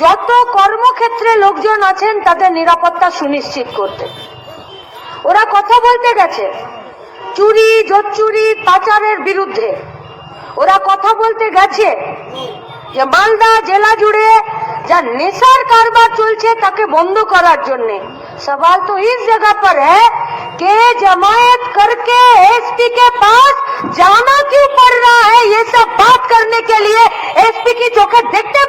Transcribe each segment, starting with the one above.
যত কর্মক্ষেত্রে লোকজন আছেন তাদের নিরাপত্তা সুনিশ্চিত করতে ওরা কথা বলতে গেছে চুরি জোচ্চুরি পাচারের বিরুদ্ধে ওরা কথা বলতে গেছে যে মালদা জেলা জুড়ে যা নেশার কারবার চলছে তাকে বন্ধ করার জন্য सवाल तो इस जगह पर है कि जमायत करके एसपी के पास जाना क्यों पड़ रहा है ये सब बात करने के लिए एसपी की চোখে দেখতে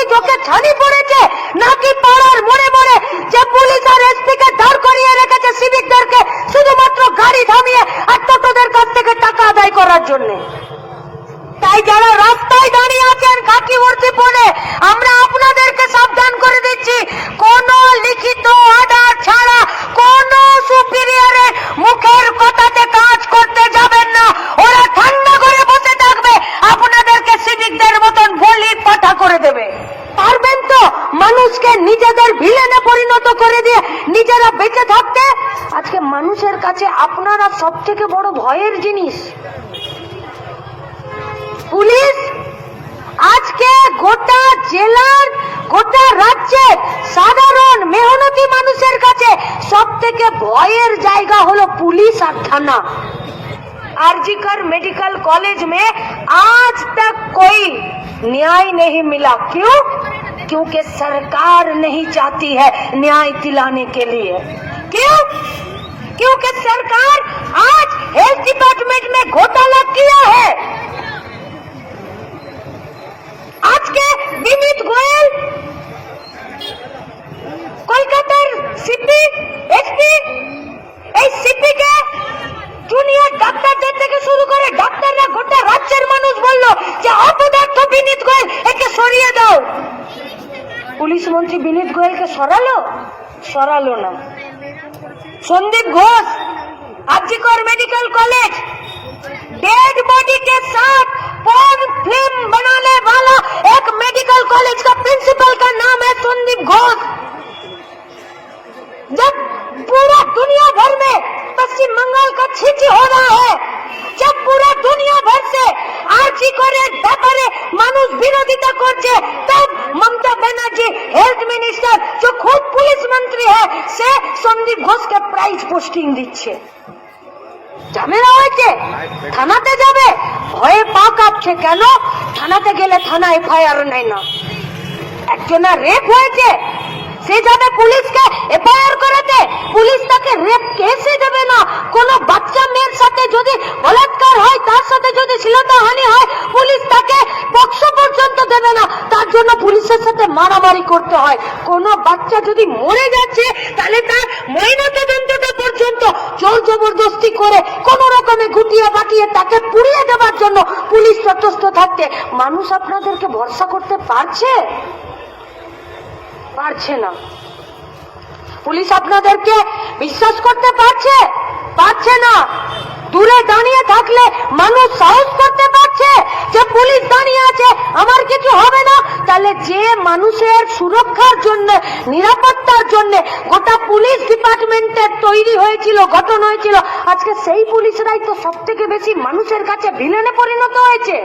পাই না চোখে ছানি পড়েছে? নাকি পাড়ার মোড়ে মোড়ে যে পুলিশ আর এসপিকে দাঁড় করিয়ে রেখেছে সিভিকদেরকে শুধুমাত্র গাড়ি থামিয়ে আর টোটোদের কাছ থেকে টাকা আদায় করার জন্য? তাই যারা রাস্তায় দাঁড়িয়ে আছেন, কাকি ভর্তি পড়ে আমরা আপনাদেরকে সাবধান করে দিচ্ছি। কোন মানুষকে নিজেদের ভিলেনে পরিণত করে দিয়ে নিজেরা বেঁচে থাকতে আজকে মানুষের কাছে আপনারা সব থেকে বড় ভয়ের জিনিস পুলিশ আজকে গোটা জেলার গোটা রাজ্যের সাধারণ মেহনতি মানুষের কাছে সব থেকে ভয়ের জায়গা হলো পুলিশ আর থানা आरजीकर मेडिकल कॉलेज में आज तक कोई न्याय नहीं मिला क्यों क्योंकि सरकार नहीं चाहती है न्याय दिलाने के लिए क्यों क्योंकि सरकार आज हेल्थ डिपार्टमेंट में घोटाला किया है আজকে বিনীত গোয়েল কলকাতার সিপি এসপি এই সিপি কে জুনিয়র ডাক্তারদের থেকে শুরু করে ডাক্তাররা গোটা রাজ্যের মানুষ বলল যে অপদার্থ বিনীত মন্ত্রী বিনীত গোয়েলকে সরালো? সরালো না। Sandip Ghosh, RG Kar medical college dead body के साथ पोर्न फ़िल्म बनाने वाला एक मेडिकल कॉलेज का प्रिंसिपल का नाम है संदीप घोष जब पूरा दुनिया भर में पश्चिम बंगाल का छींची हो रहा है जब पूरा বিরোধিতা করছে তব মমতা ব্যানার্জি হেলথ মিনিস্টার যে খুব পুলিশ মন্ত্রী হ্যাঁ সে সন্দীপ ঘোষকে প্রাইজ পোস্টিং দিচ্ছে। ঝামেলা হয়েছে, থানাতে যাবে, ভয়ে পা কাঁপছে কেন? থানাতে গেলে থানা এফআইআর নেয় না। একজনের রেপ হয়েছে, সে যাবে পুলিশকে এফআইআর করাতে, পুলিশ তাকে রেপ কেসে দেবে না। কোনো বাচ্চা মেয়ের সাথে যদি বলাৎকার হয়, তার সাথে যদি শ্লীলতাহানি হয় দেবে না, তার জন্য পুলিশের সাথে মারামারি করতে হয়। কোন বাচ্চা যদি মরে যাচ্ছে, তাহলে তার ময়না তদন্তটা পর্যন্ত জোর জবরদস্তি করে কোন রকমে গুটিয়ে বাটিয়ে তাকে পুড়িয়ে দেওয়ার জন্য পুলিশ তটস্থ থাকতে। মানুষ আপনাদেরকে ভরসা করতে পারছে? পারছে না। পুলিশ আপনাদেরকে বিশ্বাস করতে পারছে? পারছে না। দূরে দাঁড়িয়ে থাকলে মানুষ সাহস করতে পারছে যে পুলিশ দাঁড়িয়ে আছে, আমার কিছু হবে না। তাহলে যে মানুষের সুরক্ষার জন্য, নিরাপত্তার জন্য গোটা পুলিশ ডিপার্টমেন্টের তৈরি হয়েছিল, গঠন হয়েছিল, আজকে সেই পুলিশরাই তো সব থেকে বেশি মানুষের কাছে ভিলেনে পরিণত হয়েছে।